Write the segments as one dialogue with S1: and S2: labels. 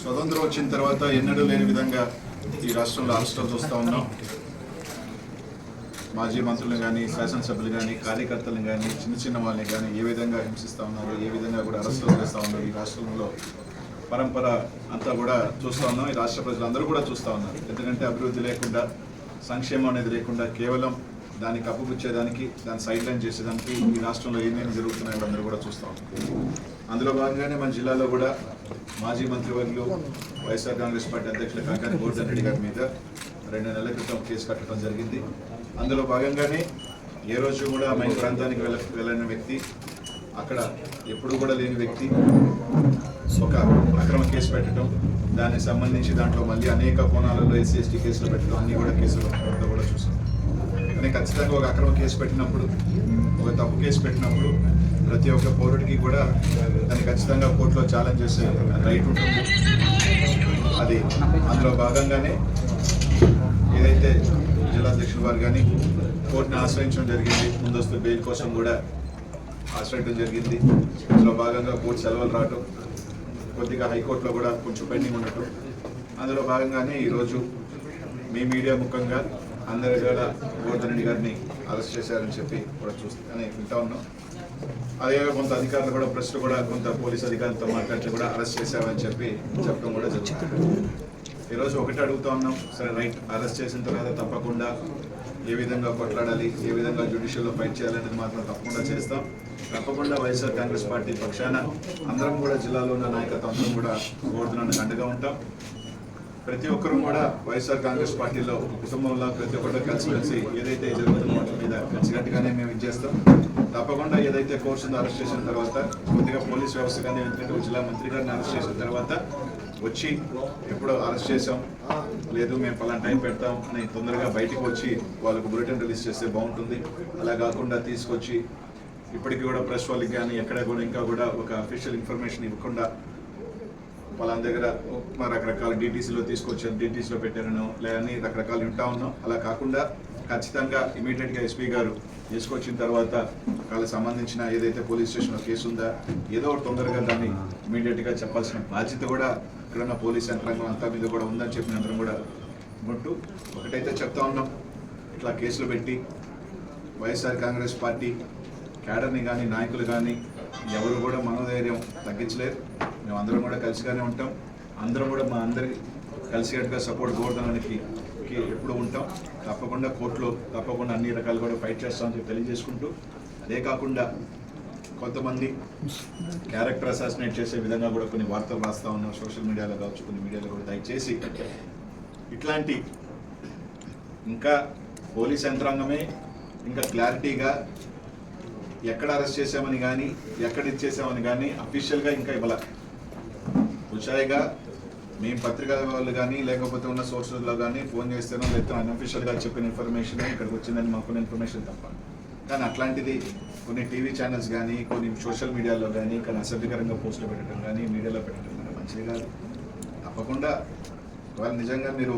S1: స్వతంత్రం వచ్చిన తర్వాత ఎన్నడూ లేని విధంగా ఈ రాష్ట్రంలో అరెస్టులు చూస్తూ ఉన్నాం. మాజీ మంత్రులు కానీ శాసనసభ్యులు కానీ కార్యకర్తలను కానీ చిన్న చిన్న వాళ్ళని కానీ ఏ విధంగా హింసిస్తూ ఉన్నారు ఏ విధంగా కూడా అరెస్టులు చేస్తూ ఉన్నారు ఈ రాష్ట్రంలో. పరంపర అంతా కూడా చూస్తూ ఉన్నాం ఈ రాష్ట్ర ప్రజలందరూ కూడా చూస్తూ ఉన్నారు. ఎందుకంటే అభివృద్ధి లేకుండా సంక్షేమం అనేది లేకుండా కేవలం దాన్ని కప్పుపుచ్చేదానికి దాన్ని సైడ్ లైన్ చేసేదానికి ఈ రాష్ట్రంలో ఏమేమి జరుగుతున్నాయో అందరూ కూడా చూస్తాం అందులో భాగంగానే మన జిల్లాలో కూడా మాజీ మంత్రివర్యులు వైఎస్ఆర్ కాంగ్రెస్ పార్టీ అధ్యక్షులు కాకాని గోవర్ధన్ రెడ్డి గారి మీద రెండు నెలల క్రితం కేసు కట్టడం జరిగింది. అందులో భాగంగానే ఏ రోజు కూడా మైన్ ప్రాంతానికి వెళ్ళ వెళ్ళని వ్యక్తి అక్కడ ఎప్పుడు కూడా లేని వ్యక్తి ఒక అక్రమ కేసు పెట్టడం దానికి సంబంధించి దాంట్లో మళ్ళీ అనేక కోణాలలో ఎస్సీ ఎస్టీ కేసులు పెట్టడం అన్ని కూడా కేసులు కూడా చూసాం. కానీ ఖచ్చితంగా ఒక అక్రమ కేసు పెట్టినప్పుడు ఒక తప్పు కేసు పెట్టినప్పుడు ప్రతి ఒక్క పౌరుడికి కూడా దాన్ని ఖచ్చితంగా కోర్టులో ఛాలెంజ్ చేసే రైట్ ఉంటుంది. అది అందులో భాగంగానే ఏదైతే జిల్లాధ్యక్షుల వారు కానీ కోర్టుని ఆశ్రయించడం జరిగింది ముందస్తు బెయిల్ కోసం కూడా ఆశ్రయించడం జరిగింది. అందులో భాగంగా కోర్టు సెలవులు రావటం కొద్దిగా హైకోర్టులో కూడా కొంచెం పెండింగ్ ఉండటం. అందులో భాగంగానే ఈరోజు మీ మీడియా ముఖంగా అందరి కూడా గోవర్ధన్ రెడ్డి గారిని అరెస్ట్ చేశారని చెప్పి కూడా చూస్తానే వింటా ఉన్నాం. అదే కొంత అధికారులు కూడా ప్రశ్నలు కూడా కొంత పోలీస్ అధికారులతో మాట్లాడితే కూడా అరెస్ట్ చేశామని చెప్పి చెప్పడం కూడా జరుగుతుంది. ఈరోజు ఒకటి అడుగుతా ఉన్నాం. సరే రైట్ అరెస్ట్ చేసిన తర్వాత తప్పకుండా ఏ విధంగా కొట్లాడాలి ఏ విధంగా జ్యుడిషియల్లో ఫైట్ చేయాలనేది మాత్రం తప్పకుండా చేస్తాం. తప్పకుండా వైఎస్ఆర్ కాంగ్రెస్ పార్టీ పక్షాన అందరం కూడా జిల్లాలో ఉన్న నాయకత్వం అందరం కూడా గోవర్ధనానికి అండగా ఉంటాం. ప్రతి ఒక్కరూ కూడా వైఎస్ఆర్ కాంగ్రెస్ పార్టీలో ఒక కుటుంబంలో ప్రతి ఒక్కరు కలిసిమెలిసి ఏదైతే జరుగుతుందో వాటి మీద కలిసికట్టుగానే మేము ఇచ్చేస్తాం తప్పకుండా ఏదైతే కోర్సు అరెస్ట్ చేసిన తర్వాత కొద్దిగా పోలీస్ వ్యవస్థ కానీ ఎందుకంటే జిల్లా మంత్రి గారిని అరెస్ట్ చేసిన తర్వాత వచ్చి ఎప్పుడో అరెస్ట్ చేసాం లేదు మేము పలానా టైం పెడతాం అని తొందరగా బయటికి వచ్చి వాళ్ళకు బులెటిన్ రిలీజ్ చేస్తే బాగుంటుంది. అలా కాకుండా తీసుకొచ్చి ఇప్పటికీ కూడా ప్రెస్ వాళ్ళకి కానీ ఎక్కడ కూడా ఇంకా కూడా ఒక అఫీషియల్ ఇన్ఫర్మేషన్ ఇవ్వకుండా వాళ్ళ దగ్గర రకరకాల డీటీసీలో తీసుకొచ్చాను డీటీసీలో పెట్టారనో లేదని రకరకాలు వింటా ఉన్నాం. అలా కాకుండా ఖచ్చితంగా ఇమీడియట్గా ఎస్పీ గారు తీసుకొచ్చిన తర్వాత వాళ్ళకి సంబంధించిన ఏదైతే పోలీస్ స్టేషన్లో కేసు ఉందా ఏదో ఒకటి తొందరగా దాన్ని ఇమీడియట్గా చెప్పాల్సిన బాధ్యత కూడా ఇక్కడ ఉన్న పోలీస్ యంత్రాంగం అంతా మీద కూడా ఉందని చెప్పిన అందరం కూడా ఉంటూ ఒకటైతే చెప్తా ఉన్నాం. ఇట్లా కేసులు పెట్టి వైఎస్ఆర్ కాంగ్రెస్ పార్టీ క్యాడర్ని కానీ నాయకులు కానీ ఎవరు కూడా మనోధైర్యం తగ్గించలేరు. మేము అందరం కూడా కలిసిగానే ఉంటాం. అందరం కూడా మా అందరి కలిసికట్టుగా సపోర్ట్ కోరుతానికి ఎప్పుడు ఉంటాం. తప్పకుండా కోర్టులో తప్పకుండా అన్ని రకాలు కూడా ఫైట్ చేస్తామని చెప్పి తెలియజేసుకుంటూ అదే కాకుండా కొంతమంది క్యారెక్టర్ అసాసినేట్ చేసే విధంగా కూడా కొన్ని వార్తలు రాస్తా ఉన్నాం. సోషల్ మీడియాలో కావచ్చు కొన్ని మీడియాలో కూడా దయచేసి ఇట్లాంటి ఇంకా పోలీస్ యంత్రాంగమే ఇంకా క్లారిటీగా ఎక్కడ అరెస్ట్ చేసామని కానీ ఎక్కడ ఇచ్చేసామని కానీ అఫీషియల్గా ఇంకా ఇవ్వాల. ఉచాయిగా మేము పత్రికా వాళ్ళు కానీ లేకపోతే ఉన్న సోర్సెస్లో కానీ ఫోన్ చేస్తేనో లేకపోతే అన్అఫీషియల్గా చెప్పిన ఇన్ఫర్మేషన్ ఇక్కడికి వచ్చిందని మాకున్న ఇన్ఫర్మేషన్ తప్ప. కానీ అట్లాంటిది కొన్ని టీవీ ఛానల్స్ కానీ కొన్ని సోషల్ మీడియాలో కానీ కానీ అసభ్యకరంగా పోస్టులు పెట్టడం కానీ మీడియాలో పెట్టడం కానీ మంచిది కాదు. తప్పకుండా వాళ్ళు నిజంగా మీరు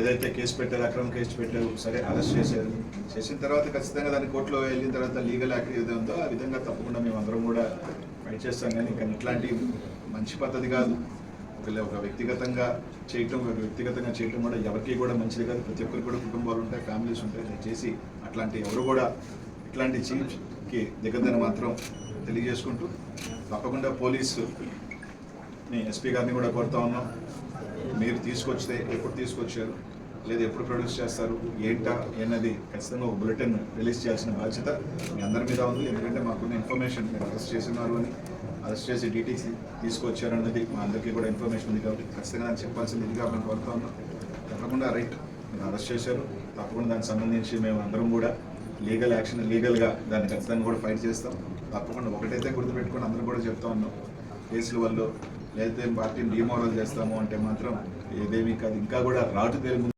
S1: ఏదైతే కేసు పెట్టారో అక్రమ కేసు పెట్టారు సరే అరెస్ట్ చేశారు. చేసిన తర్వాత ఖచ్చితంగా దాన్ని కోర్టులో వెళ్ళిన తర్వాత లీగల్ యాక్ట్ ఏదో ఉందో ఆ విధంగా తప్పకుండా మేము అందరం కూడా ఫైట్ చేస్తాం కానీ కానీ ఇట్లాంటి మంచి పద్ధతి కాదు. ఒక ఒక వ్యక్తిగతంగా చేయటం ఒక వ్యక్తిగతంగా చేయటం కూడా ఎవరికి కూడా మంచిది కాదు. ప్రతి ఒక్కరికి కూడా కుటుంబాలు ఉంటాయి ఫ్యామిలీస్ ఉంటాయి. దయచేసి అట్లాంటి ఎవరు కూడా ఇట్లాంటి చీఫ్కి దిగదని మాత్రం తెలియజేసుకుంటూ తప్పకుండా పోలీసు ఎస్పీ గారిని కూడా కోరుతా ఉన్నాం. మీరు తీసుకొచ్చితే ఎప్పుడు తీసుకొచ్చారు? లేదా ఎప్పుడు ప్రొడ్యూస్ చేస్తారు ఏంటా అన్నది ఖచ్చితంగా ఒక బులెటిన్ రిలీజ్ చేయాల్సిన బాధ్యత మీ అందరి మీద ఉంది. ఎందుకంటే మాకున్న ఇన్ఫర్మేషన్ మీరు అరెస్ట్ చేసినారు అని అరెస్ట్ చేసి డీటీసీ తీసుకొచ్చారు అన్నది మా అందరికీ కూడా ఇన్ఫర్మేషన్ ఉంది కాబట్టి ఖచ్చితంగా దాన్ని చెప్పాల్సింది ఇదిగా మేము కోరుతా ఉన్నాం. తప్పకుండా రైట్ మీరు అరెస్ట్ చేశారు. తప్పకుండా దానికి సంబంధించి మేము అందరం కూడా లీగల్ యాక్షన్ లీగల్గా దాన్ని ఖచ్చితంగా కూడా ఫైట్ చేస్తాం. తప్పకుండా ఒకటైతే గుర్తుపెట్టుకొని అందరూ కూడా చెప్తా ఉన్నాం. కేసుల వల్ల లేకపోతే పార్టీని డిమోరల్ చేస్తాము అంటే మాత్రం ఏదేమీ కాదు. ఇంకా కూడా రాటు తెలుగు